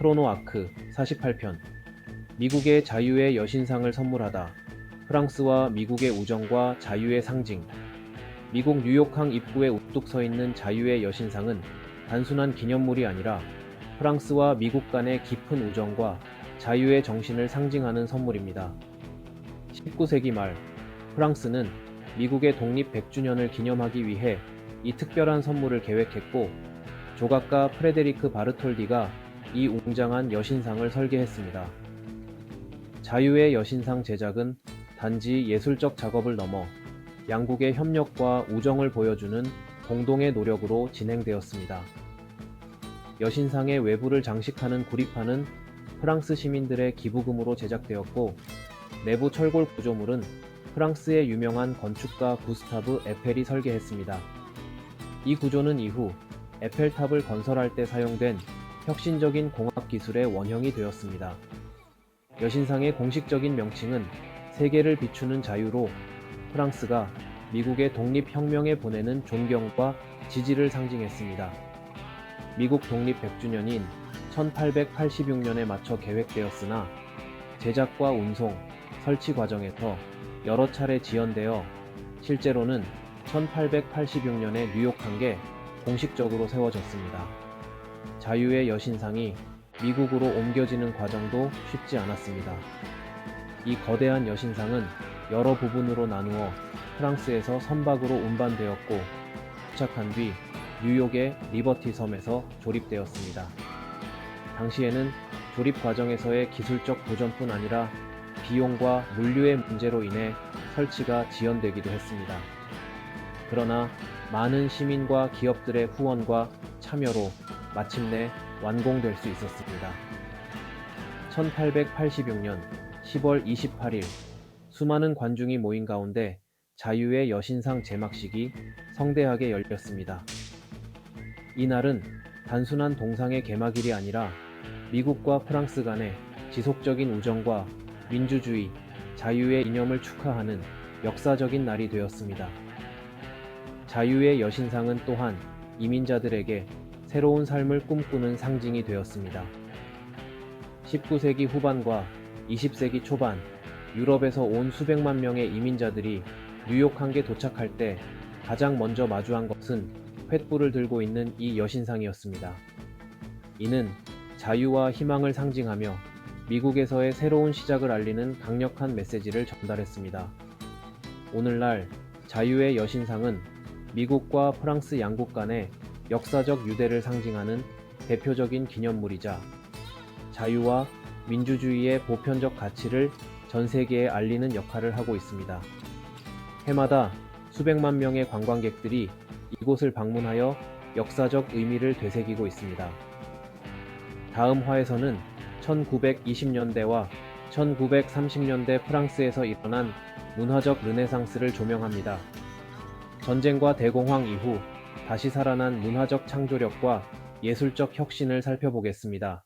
크로노 아크 48편 미국의 자유의 여신상을 선물하다. 프랑스와 미국의 우정과 자유의 상징. 미국 뉴욕항 입구에 우뚝 서 있는 자유의 여신상은 단순한 기념물이 아니라 프랑스와 미국 간의 깊은 우정과 자유의 정신을 상징하는 선물입니다. 19세기 말 프랑스는 미국의 독립 100주년을 기념하기 위해 이 특별한 선물을 계획했고 조각가 프레데리크 바르톨디가 이 웅장한 여신상을 설계했습니다. 자유의 여신상 제작은 단지 예술적 작업을 넘어 양국의 협력과 우정을 보여주는 공동의 노력으로 진행되었습니다. 여신상의 외부를 장식하는 구리판은 프랑스 시민들의 기부금으로 제작되었고 내부 철골 구조물은 프랑스의 유명한 건축가 구스타브 에펠이 설계했습니다. 이 구조는 이후 에펠탑을 건설할 때 사용된 혁신적인 공학 기술의 원형이 되었습니다. 여신상의 공식적인 명칭은 세계를 비추는 자유로 프랑스가 미국의 독립혁명에 보내는 존경과 지지를 상징했습니다. 미국 독립 100주년인 1886년에 맞춰 계획되었으나 제작과 운송, 설치 과정에서 여러 차례 지연되어 실제로는 1886년에 뉴욕항에 공식적으로 세워졌습니다. 자유의 여신상이 미국으로 옮겨지는 과정도 쉽지 않았습니다. 이 거대한 여신상은 여러 부분으로 나누어 프랑스에서 선박으로 운반되었고 도착한 뒤 뉴욕의 리버티 섬에서 조립되었습니다. 당시에는 조립 과정에서의 기술적 도전뿐 아니라 비용과 물류의 문제로 인해 설치가 지연되기도 했습니다. 그러나 많은 시민과 기업들의 후원과 참여로 마침내 완공될 수 있었습니다. 1886년 10월 28일 수많은 관중이 모인 가운데 자유의 여신상 제막식이 성대하게 열렸습니다. 이날은 단순한 동상의 개막일이 아니라 미국과 프랑스 간의 지속적인 우정과 민주주의, 자유의 이념을 축하하는 역사적인 날이 되었습니다. 자유의 여신상은 또한 이민자들에게 새로운 삶을 꿈꾸는 상징이 되었습니다. 19세기 후반과 20세기 초반 유럽에서 온 수백만 명의 이민자들이 뉴욕 항에 도착할 때 가장 먼저 마주한 것은 횃불을 들고 있는 이 여신상이었습니다. 이는 자유와 희망을 상징하며 미국에서의 새로운 시작을 알리는 강력한 메시지를 전달했습니다. 오늘날 자유의 여신상은 미국과 프랑스 양국 간의 역사적 유대를 상징하는 대표적인 기념물이자 자유와 민주주의의 보편적 가치를 전 세계에 알리는 역할을 하고 있습니다. 해마다 수백만 명의 관광객들이 이곳을 방문하여 역사적 의미를 되새기고 있습니다. 다음 화에서는 1920년대와 1930년대 프랑스에서 일어난 문화적 르네상스를 조명합니다. 전쟁과 대공황 이후 다시 살아난 문화적 창조력과 예술적 혁신을 살펴보겠습니다.